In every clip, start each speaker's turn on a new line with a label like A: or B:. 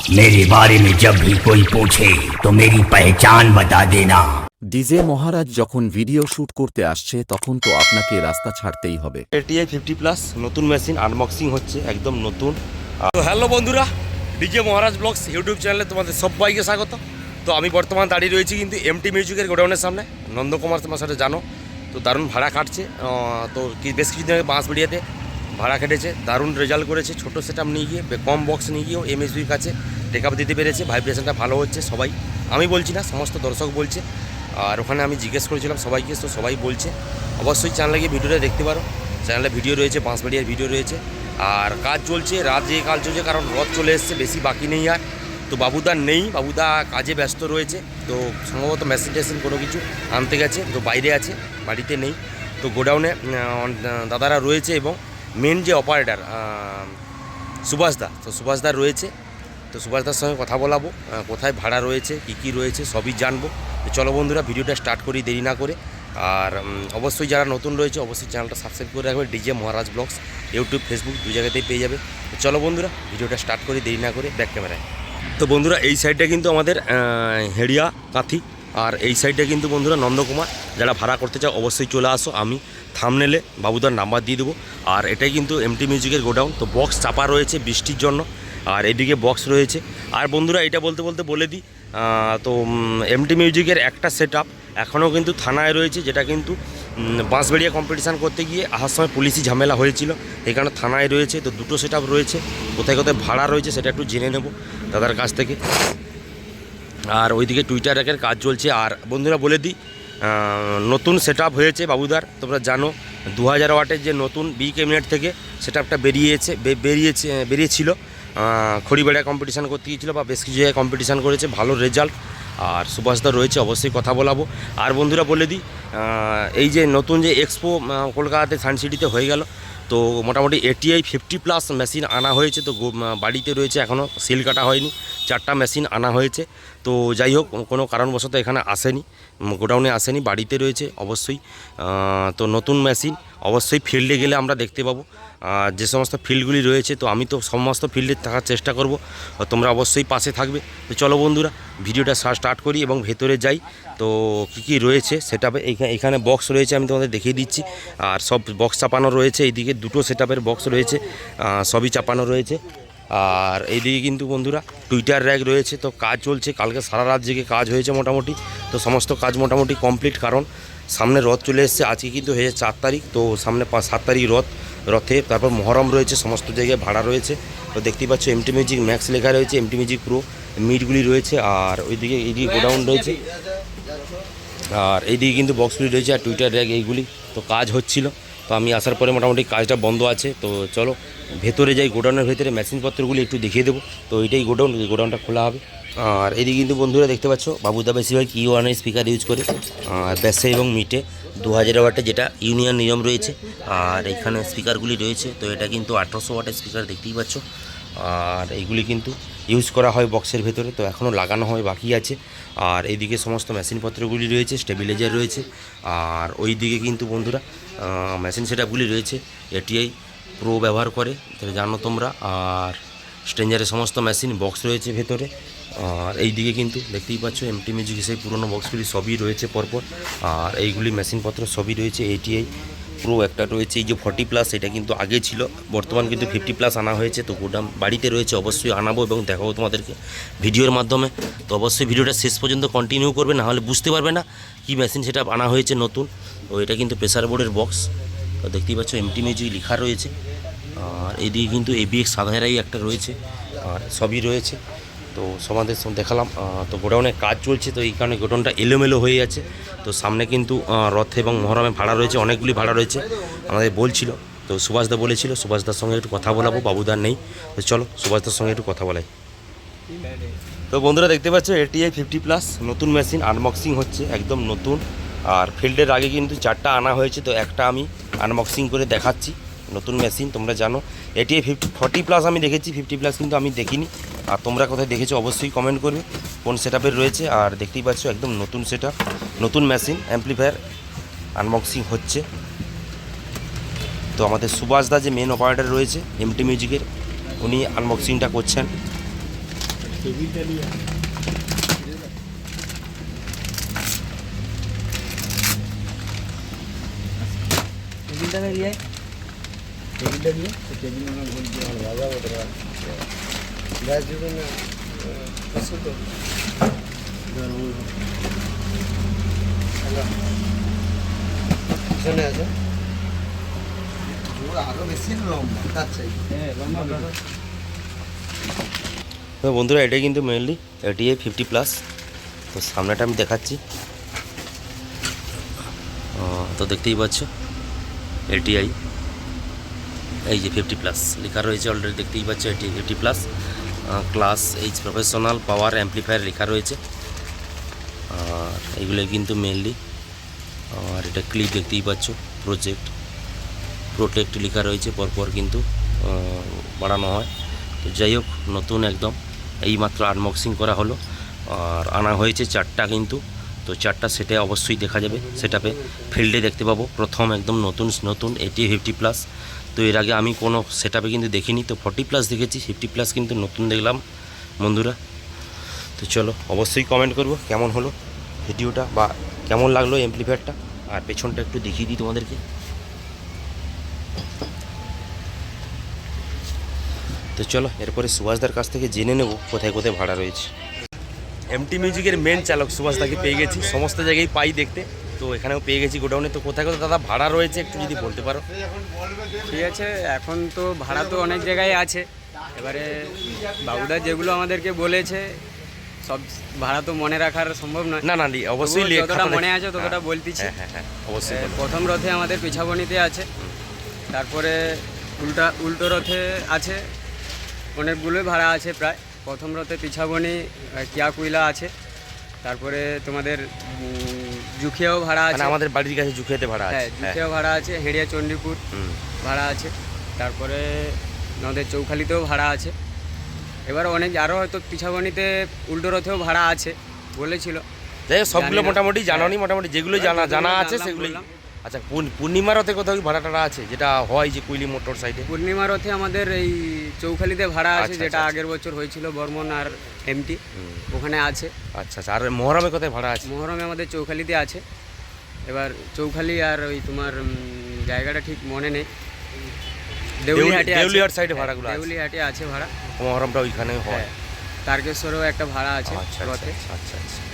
A: मेरे बारे में जब भी कोई पूछे तो मेरी पहचान बता देना
B: ডিজে মহারাজ যখন ভিডিও শুট করতে আসছে তখন তো আপনাকে রাস্তা ছাড়তেই হবে
C: এটিআই ফিফটি প্লাস নতুন মেশিন আনবক্সিং হচ্ছে একদম নতুন তো হ্যালো বন্ধুরা ডিজে মহারাজ ব্লগস ইউটিউব চ্যানেলে তোমাদের সবাইকে স্বাগত তো আমি বর্তমান দাঁড়িয়ে রয়েছি কিন্তু এমটি মিউজিকের গোডাউনের সামনে নন্দকুমার তোমার সাথে জানো তো দারুণ ভাড়া কাটছে আহ, তো কি বেশ কিছুদিন আগে বাঁশবেড়িয়াতে ভাড়া কেটেছে, দারুণ রেজাল্ট করেছে, ছোটো সেট নিয়ে গিয়ে কম বক্স নিয়ে গিয়েও এমএসবির কাছে টেকআপ দিতে পেরেছে। ভাইব্রেশনটা ভালো হচ্ছে সবাই। আমি বলছি না, সমস্ত দর্শক বলছে। আর ওখানে আমি জিজ্ঞেস করেছিলাম সবাইকে, তো সবাই বলছে। অবশ্যই চ্যানেলে গিয়ে ভিডিওটা দেখতে পারো। চ্যানেলে ভিডিও রয়েছে, বাঁশবাড়িয়ার ভিডিও রয়েছে। আর কাজ চলছে, রাত যে কাজ চলছে, কারণ রথ চলে এসছে, বেশি বাকি নেই আর। তো বাবুদা নেই, বাবুদা কাজে ব্যস্ত রয়েছে। তো সম্ভবত মেশিন টেশিন কোনো কিছু আনতে গেছে, তো বাইরে আছে, বাড়িতে নেই। তো গোডাউনে দাদারা রয়েছে এবং মেন যে অপারেটার সুভাষদা তো সুভাষদা রয়েছে। তো সুভাষদার সঙ্গে কথা বলাবো কোথায় ভাড়া রয়েছে, কী কী রয়েছে, সবই জানব। চলো বন্ধুরা, ভিডিওটা স্টার্ট করি, দেরি না করে। আর অবশ্যই যারা নতুন রয়েছে, অবশ্যই চ্যানেলটা সাবস্ক্রাইব করে রাখবে। DJ Maharaj vlogs YouTube Facebook দু জায়গাতেই পেয়ে যাবে। চলো বন্ধুরা, ভিডিওটা স্টার্ট করি, দেরি না করে ব্যাক ক্যামেরায় তো বন্ধুরা, এই সাইডটা কিন্তু আমাদের হেড়িয়া কাঁথি আর এই সাইডটা কিন্তু বন্ধুরা নন্দকুমার, যারা ভাড়া করতে চাও অবশ্যই চলে আসো। আমি থামনেলে বাবুদার নাম্বার দিয়ে দেবো। আর এটাই কিন্তু এমটি মিউজিকের গোডাউন তো বক্স চাপা রয়েছে বৃষ্টির জন্য। আর এদিকে বক্স রয়েছে। আর বন্ধুরা এটা বলতে বলতে বলে দিই তো এমটি মিউজিকের একটা সেট আপ এখনও কিন্তু থানায় রয়েছে, যেটা কিন্তু বাঁশবেড়িয়া কম্পিটিশান করতে গিয়ে আসার সময় পুলিশি ঝামেলা হয়েছিল। এই কারণে থানায় রয়েছে। তো দুটো সেট রয়েছে। কোথায় কোথায় ভাড়া রয়েছে সেটা একটু জেনে নেব দাদার কাছ থেকে। আর ওইদিকে টুইটার র্যাকের কাজ চলছে। আর বন্ধুরা বলে দিই নতুন সেট হয়েছে বাবুদার, তোমরা জানো। দু হাজার ওয়াটের যে নতুন বি ক্যাবিনেট থেকে সেট আপটা বেরিয়েছে বেরিয়েছে, বেরিয়েছিল। খড়িবাড়িয়া কম্পিটিশান করতে গিয়েছিল বা বেশ কিছু জায়গায় কম্পিটিশান করেছে, ভালো রেজাল্ট আর সুভাষদা রয়েছে, অবশ্যই কথা বলাবো। আর বন্ধুরা বলে দিই এই যে নতুন যে এক্সপো কলকাতাতে সানসিটিতে হয়ে গেল তো মোটামুটি এটিআই ফিফটি প্লাস মেশিন আনা হয়েছে, তো বাড়িতে রয়েছে এখনও সিল কাটা হয়নি, চারটা মেশিন আনা হয়েছে, তো যাই হোক, কোনো কারণবশত এখানে আসেনি গোডাউনে আসেনি, বাড়িতে রয়েছে অবশ্যই তো নতুন মেশিন অবশ্যই ফিল্ডে গেলে আমরা দেখতে পাবো। যে সমস্ত ফিল্ডগুলি রয়েছে, তো আমি তো সমস্ত ফিল্ডে থাকার চেষ্টা করব তোমরা অবশ্যই পাশে থাকবে। তো চলো বন্ধুরা, ভিডিওটা স্টার্ট করি এবং ভেতরে যাই। তো কী কী রয়েছে সেটা এখানে বক্স রয়েছে, আমি তোমাদের দেখিয়ে দিচ্ছি। আর সব বক্স চাপানো রয়েছে, এইদিকে দুটো সেট বক্স রয়েছে সবই চাপানো রয়েছে। আর এইদিকে কিন্তু বন্ধুরা টুইটার র্যাক রয়েছে, তো কাজ চলছে, কালকে সারা রাত জেগে কাজ হয়েছে মোটামুটি। তো সমস্ত কাজ মোটামুটি কমপ্লিট কারণ সামনে রথ চলে এসছে, আজকে কিন্তু হয়েছে চার তারিখ, তো সামনে সাত তারিখ রথ। রথে তারপর মহরম রয়েছে সমস্ত জায়গায় ভাড়া রয়েছে। তো দেখতেই পাচ্ছ এমটি মিউজিক ম্যাক্স লেখা রয়েছে এমটি মিউজিক প্রো মিটগুলি রয়েছে আর ওইদিকে এইদিকে গোডাউন রয়েছে। আর এইদিকে কিন্তু বক্সগুলি রয়েছে আর টুইটার র্যাক এইগুলি। তো কাজ হচ্ছিল। তো আমি আসার পরে মোটামুটি কাজটা বন্ধ আছে, তো চলো ভেতরে যাই, গোডাউনের ভেতরে মেশিনপত্রগুলি একটু দেখিয়ে দেবো। তো এইটাই গোডাউন, গোডাউনটা খোলা হবে। আর এদিকে কিন্তু বন্ধুরা দেখতে পাচ্ছ, বাবুদা বেশিরভাগ ইউ ওয়ানের স্পিকার ইউজ করে। আর ব্যাসে এবং মিটে দু হাজার ওয়াটে যেটা ইউনিয়ন নিয়ম রয়েছে, আর এখানে স্পিকারগুলি রয়েছে, তো এটা কিন্তু আঠারোশো ওয়াটের স্পিকার দেখতেই পাচ্ছ। আর এইগুলি কিন্তু ইউজ করা হয় বক্সের ভেতরে, তো এখনও লাগানো হয়, বাকি আছে। আর এইদিকে সমস্ত মেশিনপত্রগুলি রয়েছে স্টেবিলাইজার রয়েছে। আর ওই দিকে কিন্তু বন্ধুরা মেশিন সেটআপগুলি রয়েছে এটিআই প্রো ব্যবহার করে, তাহলে জানো তোমরা। আর স্ট্রেঞ্জারের সমস্ত মেশিন বক্স রয়েছে ভেতরে। আর এই দিকে কিন্তু দেখতেই পাচ্ছ এমটি মিউজিক সেই পুরনো বক্সগুলি সবই রয়েছে পরপর। আর এইগুলি মেশিনপত্র সবই রয়েছে এটিআই প্রো একটা রয়েছে, এই যে ফর্টি প্লাস এটা কিন্তু আগে ছিল। বর্তমান কিন্তু ফিফটি প্লাস আনা হয়েছে, তো গোডাম বাড়িতে রয়েছে, অবশ্যই আনাবো এবং দেখাবো তোমাদেরকে ভিডিওর মাধ্যমে। তো অবশ্যই ভিডিওটা শেষ পর্যন্ত কন্টিনিউ করবে, না হলে বুঝতে পারবে না কি মেশিন সেটা আনা হয়েছে নতুন। তো এটা কিন্তু প্রেসার বোর্ডের বক্স তো দেখতেই পাচ্ছ এমটি মিউজিক লেখা রয়েছে। আর এইদিকে কিন্তু এবিএক্স সাধারাই একটা রয়েছে, আর সবই রয়েছে। তো সমাদের দেখালাম তো গোডাউনে কাজ চলছে, তো এই কারণে গোডাউনটা এলোমেলো হয়ে আছে তো সামনে কিন্তু রথ এবং মহরমে ভাড়া রয়েছে, অনেকগুলি ভাড়া রয়েছে। আমাদের বলছিল তো সুভাষদা বলেছিল সুভাষদার সঙ্গে একটু কথা বলাবো বাবুদার নেই। তো চলো সুভাষদার সঙ্গে একটু কথা বলাই। তো বন্ধুরা দেখতে পাচ্ছ এটিআই ফিফটি প্লাস নতুন মেশিন আনবক্সিং হচ্ছে, একদম নতুন। আর ফিল্ডের আগে কিন্তু চারটা আনা হয়েছে, তো একটা আমি আনবক্সিং করে দেখাচ্ছি। নতুন মেশিন তোমরা জানো। এটিআই ফিফটি ফর্টি প্লাস আমি দেখেছি ফিফটি প্লাস কিন্তু আমি দেখিনি। আর তোমরা কোথায় দেখেছ অবশ্যই কমেন্ট করবে, কোন সেট রয়েছে। আর দেখতেই পাচ্ছ একদম নতুন সেট নতুন মেশিন অ্যাম্পলিফায়ার আনবক্সিং হচ্ছে। তো আমাদের সুভাষদা যে মেন অপারেটর রয়েছে এমটি মিউজিকের উনি আনবক্সিংটা করছেন।
D: পিছনে আছে? আরও বেশি লম্বা? তার চাই
C: তো বন্ধুরা এটা কিন্তু মেনলি এটিএ ফিফটি প্লাস তো সামনেটা আমি দেখাচ্ছি। তো দেখতেই পাচ্ছ। এলটিআই এই যে ফিফটি প্লাস লেখা রয়েছে অলরেডি দেখতেই পাচ্ছ এটি fifty plus class H professional power amplifier লেখা রয়েছে। আর এগুলো কিন্তু মেনলি আর এটা ক্লিপ দেখতেই পাচ্ছ প্রজেক্ট প্রোটেক্ট লেখা রয়েছে, পরপর কিন্তু বাড়ানো হয়। তো যাই হোক, নতুন একদম, এইমাত্র আনবক্সিং করা হলো। আর আনা হয়েছে চারটা কিন্তু। তো চারটা সেটে অবশ্যই দেখা যাবে সেটাপে ফিল্ডে দেখতে পাবো। প্রথম একদম নতুন নতুন এটি ফিফটি প্লাস তো এর আগে আমি কোনো সেটাপে কিন্তু দেখিনি। তো ফর্টি প্লাস দেখেছি ফিফটি প্লাস কিন্তু নতুন দেখলাম বন্ধুরা। তো চলো, অবশ্যই কমেন্ট করব কেমন হলো ভিডিওটা বা কেমন লাগল এমপ্লিফায়ারটা আর পেছনটা একটু দেখিয়ে দিই তোমাদেরকে। তো চলো, এরপরে সুভাষদার কাছ থেকে জেনে নেব কোথায় কোথায় ভাড়া রয়েছে। এমটি মিউজিকের মেন চালক সুভাষদাকে পেয়ে গেছি। সমস্ত জায়গায় পাই দেখতে। তো এখানেও পেয়ে গেছি গোডাউনে। তো কোথায় কোথায় দাদা ভাড়া রয়েছে একটু যদি বলতে পারো?
E: ঠিক আছে এখন তো ভাড়া তো অনেক জায়গায় আছে। এবারে বাবুদা যেগুলো আমাদেরকে বলেছে সব ভাড়া তো মনে রাখার সম্ভব নয়।
C: না না অবশ্যই
E: যতটা মনে আছে ততটা
C: হ্যাঁ,
E: বলতেছি।
C: হ্যাঁ হ্যাঁ অবশ্যই
E: প্রথম রথে আমাদের পিছাবনিতে আছে। তারপরে উল্টা উল্টো রথে আছে। অনেকগুলোই ভাড়া আছে প্রায়। প্রথম রথে পিছাবনি কিয়া কুইলা আছে। তারপরে তোমাদের জুখিয়াও ভাড়া
C: মানে
E: আছে।
C: আমাদের বাড়ির কাছে জুখিয়াতে ভাড়া আছে।
E: হ্যাঁ। জুখিয়াও ভাড়া আছে হেড়িয়া চণ্ডীপুর ভাড়া আছে। তারপরে আমাদের চৌখালিতেও ভাড়া আছে। এবার অনেক আরও হয়তো পিছাবনিতে উল্টো রথেও ভাড়া আছে বলেছিল।
C: যাই হোক, সবগুলো মোটামুটি জানানি
E: হ্যাঁ।
C: মোটামুটি যেগুলো জানা জানা আছে সেগুলোই। আচ্ছা পূর্ণ- পূর্ণিমা রথে কোথাও কি ভাড়া টাড়া আছে? যেটা হয় যে কুইলি মোটর সাইডে?
E: পূর্ণিমা রথে আমাদের এই চৌখালিতে ভাড়া আছে
C: আচ্ছা,
E: যেটা
C: আচ্ছা,
E: আগের বছর হয়েছিল বর্মন আর এমটি। ওখানে আছে।
C: আচ্ছা আচ্ছা আর মহরমে কোথায় ভাড়া আছে?
E: মহরমে আমাদের চৌখালিতে আছে। এবার চৌখালি আর ওই তোমার জায়গাটা ঠিক মনে নেই। দেউলিহাটে
C: সাইডে ভাড়াগুলো।
E: দেউলিহাটে আছে ভাড়া।
C: মহরমটা ওইখানে হয়।
E: হ্যাঁ তারকেশ্বরেও একটা ভাড়া আছে
C: আচ্ছা আচ্ছা
E: রথে।
C: আচ্ছা আচ্ছা।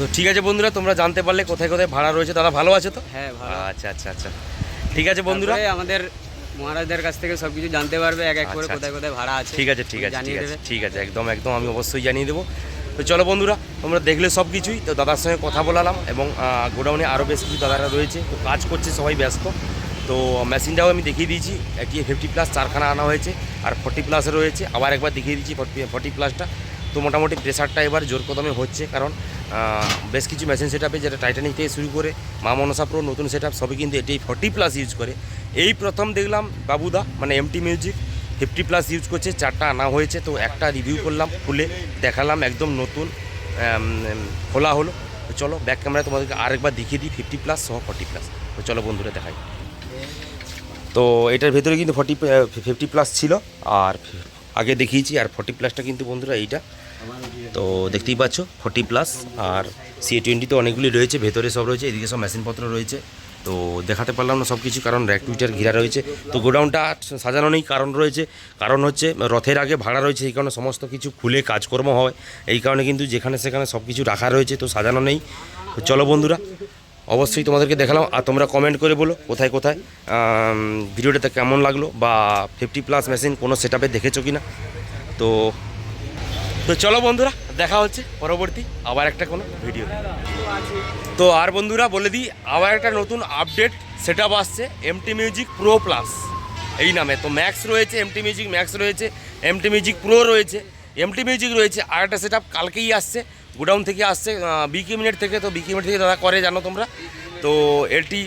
C: তো ঠিক আছে বন্ধুরা তোমরা জানতে পারলে কোথায় কোথায় ভাড়া রয়েছে দাদা ভালো আছে তো?
E: হ্যাঁ ভালো
C: আচ্ছা আচ্ছা আচ্ছা। ঠিক আছে বন্ধুরা।
E: আমাদের মহারাজদের কাছ থেকে সব কিছু জানতে পারবে এক এক করে
C: আচ্ছা,
E: কোথায় কোথায় ভাড়া আছে।
C: ঠিক আছে ঠিক আছে ঠিক আছে ঠিক আছে একদম একদম আমি অবশ্যই জানিয়ে দেবো। তো চলো বন্ধুরা তোমরা দেখলে সব কিছুই তো দাদার সঙ্গে কথা বলালাম এবং গোডাউনে আরও বেশ কিছু দাদারা রয়েছে। তো কাজ করছে সবাই ব্যস্ত। তো মেশিনটাও আমি দেখিয়ে দিয়েছি। এটি ফিফটি প্লাস চারখানা আনা হয়েছে আর ফর্টি প্লাসে রয়েছে। আবার একবার দেখিয়ে দিচ্ছি ফর্টি প্লাসটা তো মোটামুটি প্রেশারটা এবার জোর কদমে হচ্ছে, কারণ বেশ কিছু মেশিন সেট আপে যেটা টাইটানিক থেকে শুরু করে মা মনসা প্রো নতুন সেট আপ সবই কিন্তু এটি ফর্টি প্লাস ইউজ করে। এই প্রথম দেখলাম বাবুদা মানে MT music fifty plus use করছে, চারটা আনা হয়েছে, তো একটা রিভিউ করলাম, খুলে দেখালাম, একদম নতুন খোলা হলো। তো চলো ব্যাক ক্যামেরায় তোমাদেরকে আরেকবার দেখিয়ে দিই ফিফটি প্লাস সহ ফর্টি প্লাস তো চলো বন্ধুরা দেখাই। তো এটার ভেতরে কিন্তু ফর্টি ফিফটি প্লাস ছিল, আর আগে দেখিয়েছি, আর ফর্টি প্লাসটা কিন্তু বন্ধুরা এইটা। তো দেখতেই পাচ্ছ ফর্টি প্লাস আর সি টোয়েন্টিতে অনেকগুলি রয়েছে, ভেতরে সব রয়েছে, এদিকে সব মেশিনপত্র রয়েছে। তো দেখাতে পারলাম না সব কিছু কারণ র্যাক টুইটার ঘিরা রয়েছে। তো গোডাউনটা সাজানো নেই, কারণ রয়েছে, কারণ হচ্ছে রথের আগে ভাড়া রয়েছে এই কারণে সমস্ত কিছু খুলে কাজকর্ম হয়। এই কারণে কিন্তু যেখানে সেখানে সব কিছু রাখা রয়েছে, তো সাজানো নেই। তো চলো বন্ধুরা, অবশ্যই তোমাদেরকে দেখালাম, আর তোমরা কমেন্ট করে বলো কোথায় কোথায়। ভিডিওটাতে কেমন লাগল, বা ফিফটি প্লাস মেশিন কোনো সেট দেখেছ কি না তো তো চলো বন্ধুরা, দেখা হচ্ছে পরবর্তী আবার একটা কোনো ভিডিও তো। আর বন্ধুরা, বলে দিই, আবার একটা নতুন আপডেট সেট আপ আসছে এমটি মিউজিক প্রো প্লাস এই নামে, তো ম্যাক্স রয়েছে এমটি মিউজিক ম্যাক্স রয়েছে এমটি মিউজিক প্রো রয়েছে এমটি মিউজিক রয়েছে, আর একটা সেট কালকেই আসছে, গোডাউন থেকে আসছে বিকে মিনিট থেকে, তো বিকে মিনিট থেকে দাদা করে, জানো তোমরা? তো LT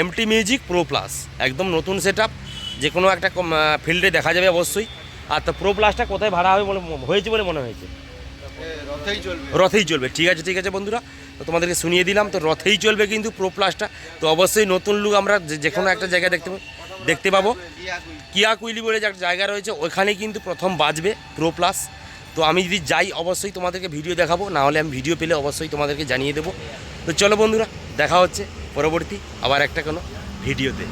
C: MT music pro plus একদম নতুন সেট যে কোনো একটা ফিল্ডে দেখা যাবে অবশ্যই। আর তো প্রো প্লাসটা কোথায় ভাড়া হবে বলে হয়েছে বলে মনে হয়েছে।
D: রথেই চলবে।
C: রথেই চলবে ঠিক আছে ঠিক আছে বন্ধুরা। তো তোমাদেরকে শুনিয়ে দিলাম তো রথেই চলবে কিন্তু প্রো প্লাসটা তো অবশ্যই নতুন লুক আমরা যে- যে কোনো একটা জায়গায় দেখতে দেখতে পাবো। কিয়া কুইলি বলে যে একটা জায়গা রয়েছে ওখানে কিন্তু প্রথম বাজবে প্রো প্লাস তো আমি যদি যাই অবশ্যই তোমাদেরকে ভিডিও দেখাবো না হলে আমি ভিডিও পেলে অবশ্যই তোমাদেরকে জানিয়ে দেবো। তো চলো বন্ধুরা দেখা হচ্ছে পরবর্তী আবার একটা কোনো ভিডিওতে